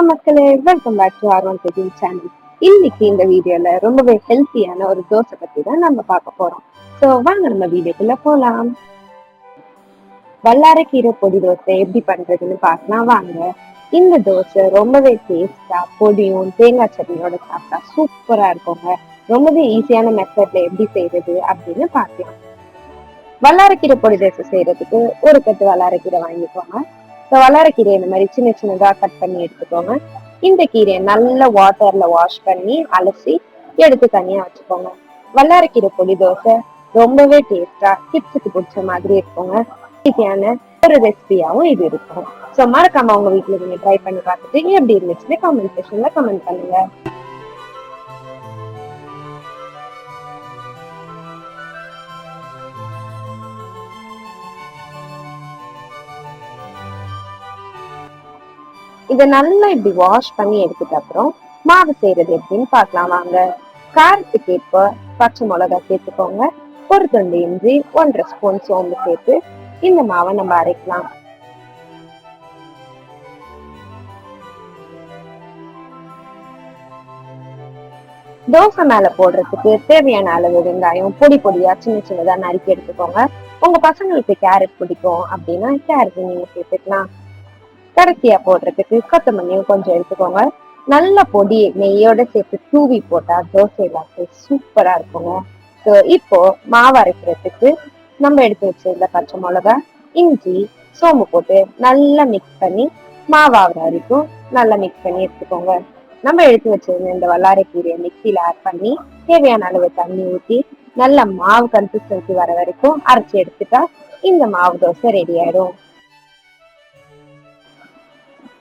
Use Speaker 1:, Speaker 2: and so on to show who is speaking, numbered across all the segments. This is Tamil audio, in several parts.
Speaker 1: வணக்கம் மக்களே. Welcome back to R one cooking channel இன்னைக்கு இந்த வீடியோல ரொம்பவே ஹெல்த்தியான ஒரு தோசை பத்தி தான் நம்ம பார்க்க போறோம். ஸோ வாங்க நம்ம வீடியோக்குள்ள போலாம். வல்லாரக்கீரை பொடி தோசை எப்படி பண்றதுன்னு பார்க்கலாம். வாங்க. இந்த தோசை ரொம்பவே டேஸ்டா பொடியும் தேங்காய் சட்னியோட சாப்பிட்டா சூப்பரா இருக்குங்க. ரொம்பவே ஈஸியான மெத்தட்ல எப்படி செய்யறது அப்படின்னு பார்க்கலாம். வல்லாரக்கீரை பொடி தோசை செய்யறதுக்கு ஒரு கட்டு வல்லாரக்கீரை வாங்கிக்கோங்க. ஸோ வல்லாரைக்கீரை இந்த மாதிரி சின்ன சின்னதாக கட் பண்ணி எடுத்துக்கோங்க. இந்த கீரையை நல்ல வாட்டர்ல வாஷ் பண்ணி அலசி எடுத்து தனியா வச்சுக்கோங்க. வல்லாரக்கீரை பொடி தோசை ரொம்பவே டேஸ்டா கிட்ஸுக்கு பிடிச்ச மாதிரி இருக்குங்க. ஈஸியான ஒரு ரெசிபியாவும் இது இருக்கும். ஸோ மறக்காம உங்க வீட்டில் நீங்க ட்ரை பண்ணி பார்த்துட்டு எப்படி இருந்துச்சுன்னு கமெண்ட் செக்ஷன்ல கமெண்ட் பண்ணுங்க. இதை நல்லா இப்படி வாஷ் பண்ணி எடுத்துட்ட அப்புறம் மாவு செய்யறது எப்படின்னு பார்க்கலாம் வாங்க. காரத்துக்கு ஏற்ப பச்சை மிளகா சேர்த்துக்கோங்க. ஒரு துண்டு இஞ்சி ஒன்றரை ஸ்பூன் சோம்பு சேர்த்து இந்த மாவை நம்ம அரைக்கலாம். தோசை மேல போடுறதுக்கு தேவையான அளவு வெங்காயம் பொடி பொடியா சின்ன சின்னதா நறுக்கி எடுத்துக்கோங்க. உங்க பசங்களுக்கு கேரட் பிடிக்கும் அப்படின்னா கேரட் நீங்க சேர்த்துக்கலாம். கடைசியா போடுறதுக்கு கொத்தமல்லியும் கொஞ்சம் எடுத்துக்கோங்க. நல்ல பொடி நெய்யோட சேர்த்து தூவி போட்டா தோசை எல்லாத்து சூப்பரா இருக்குங்க. ஸோ இப்போ மாவு அரைக்கிறதுக்கு நம்ம எடுத்து வச்சிருந்த பச்சை மிளகா இஞ்சி சோம்பு போட்டு நல்லா மிக்ஸ் பண்ணி மாவு ஆகிற வரைக்கும் நல்லா மிக்ஸ் பண்ணி எடுத்துக்கோங்க. நம்ம எடுத்து வச்சிருந்த இந்த வல்லாரைக்கீரையை மிக்சியில ஆட் பண்ணி தேவையான அளவு தண்ணி ஊற்றி நல்ல மாவு கன்சிஸ்டன்சி வர வரைக்கும் அரைச்சி எடுத்துட்டா இந்த மாவு தோசை ரெடி ஆயிடும்.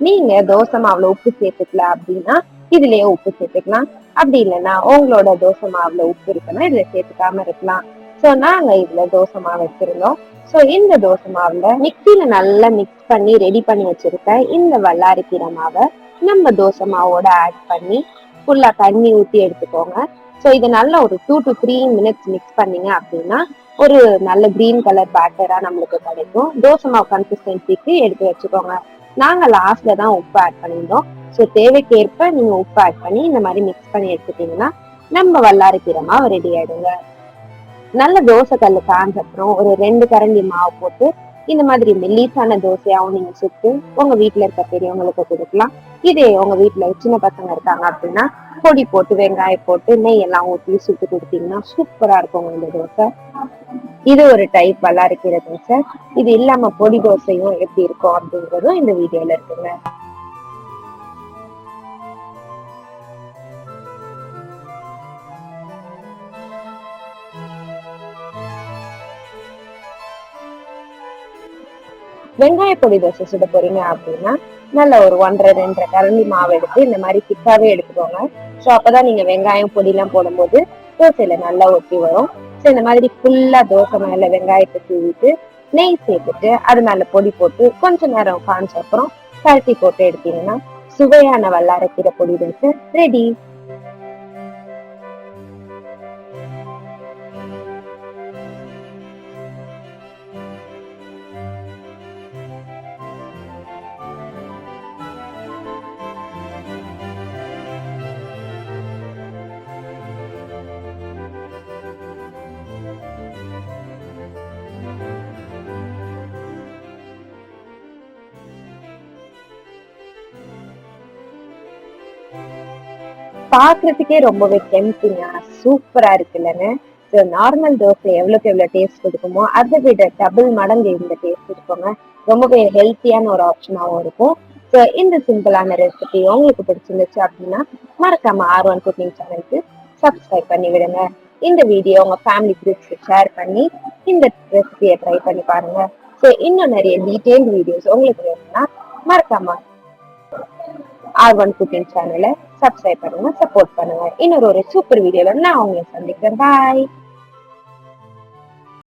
Speaker 1: நீங்க தோசை மாவுல உப்பு சேர்த்துக்கல அப்படின்னா இதுலயே உப்பு சேர்த்துக்கலாம். அப்படி இல்லைன்னா உங்களோட தோசை மாவுல உப்பு இருக்குன்னா இதுல சேர்த்துக்காம இருக்கலாம். சோ நாங்க இதுல தோசை மாவு வச்சிருந்தோம். சோ இந்த தோசை மாவுல மிக்சியில நல்லா மிக்ஸ் பண்ணி ரெடி பண்ணி வச்சிருக்க இந்த வல்லாரிக்கீரை மாவை நம்ம தோசை மாவோட ஆட் பண்ணி ஃபுல்லா தண்ணி ஊத்தி எடுத்துக்கோங்க. ஸோ இது நல்லா ஒரு two to three minutes mix பண்ணீங்க அப்படின்னா ஒரு நல்ல கிரீன் கலர் பேட்டரா நம்மளுக்கு கிடைக்கும். தோசை மாவு கன்சிஸ்டன்சிக்கு எடுத்து வச்சுக்கோங்க. நாங்க லாஸ்ட்ல தான் உப்பு ஆட் பண்ணியிருந்தோம். ஸோ தேவைக்கேற்ப நீங்க உப்பு ஆட் பண்ணி இந்த மாதிரி மிக்ஸ் பண்ணி எடுத்துட்டீங்கன்னா நம்ம வல்லாறு கீரமா ரெடி ஆயிடுங்க. நல்ல தோசை கல்லு காஞ்ச அப்புறம் ஒரு ரெண்டு கரண்டி மாவு போட்டு இந்த மாதிரி மெல்லிசான தோசையாவும் நீங்க சுட்டு உங்க வீட்டுல இருக்க பெரியவங்களுக்கு கொடுக்கலாம். இதே உங்க வீட்டுல சின்ன பசங்க இருக்காங்க அப்படின்னா பொடி போட்டு வெங்காயம் போட்டு நெய் எல்லாம் ஊற்றி சுட்டு கொடுத்தீங்கன்னா சூப்பரா இருக்கும் இந்த தோசை. இது ஒரு டைப் வல்லாரிக்கீரை தோசை. இது இல்லாம பொடி தோசையும் எப்படி இருக்கும் அப்படிங்கறதும் இந்த வீடியோல இருக்குங்க. வெங்காய பொடி தோசை சுட போறீங்க அப்படின்னா நல்ல ஒரு ஒன்றரை ரெண்டரை கரண்டி மாவு எடுத்து இந்த மாதிரி திக்காவே எடுத்துக்கோங்க. ஸோ அப்பதான் நீங்க வெங்காயம் பொடி போடும்போது தோசையில நல்லா ஒட்டி வரும். ஸோ இந்த மாதிரி ஃபுல்லா தோசை மேல வெங்காயத்தை தூவிட்டு நெய் சேர்த்துட்டு அது மேல பொடி போட்டு கொஞ்ச நேரம் காஞ்ச அப்புறம் கரட்டி போட்டு எடுத்தீங்கன்னா சுவையான வல்லாரக்கீரை பொடி தோசை ரெடி பாக்குறதுக்கே ரொம்பவே டெம்டிங்கா சூப்பரா இருக்குல்லங்க ஸோ நார்மல் தோசை எவ்வளோக்கு எவ்வளோ டேஸ்ட் கொடுக்குமோ அதை விட டபுள் மடங்கு இந்த டேஸ்ட் இருக்குங்க. ரொம்பவே ஹெல்த்தியான ஒரு ஆப்ஷனாகவும் இருக்கும். ஸோ இந்த சிம்பிளான ரெசிபி உங்களுக்கு பிடிச்சிருந்துச்சு அப்படின்னா மறக்காம ஆர் ஒன் குக்கிங் சேனலுக்கு சப்ஸ்கிரைப் பண்ணி விடுங்க. இந்த வீடியோ உங்க ஃபேமிலி குரூப்ஸ்க்கு ஷேர் பண்ணி இந்த ரெசிபியை ட்ரை பண்ணி பாருங்க. ஸோ இன்னும் நிறைய டீட்டெயில் வீடியோஸ் உங்களுக்கு வேணும்னா மறக்காம ஆர் ஒன் குக்கிங் சேனலை சப்ஸ்கிரைப் பண்ணுங்க சப்போர்ட் பண்ணுங்க. இன்னொரு ஒரு சூப்பர் வீடியோல நான் உங்களை சந்திக்கிறேன். பாய்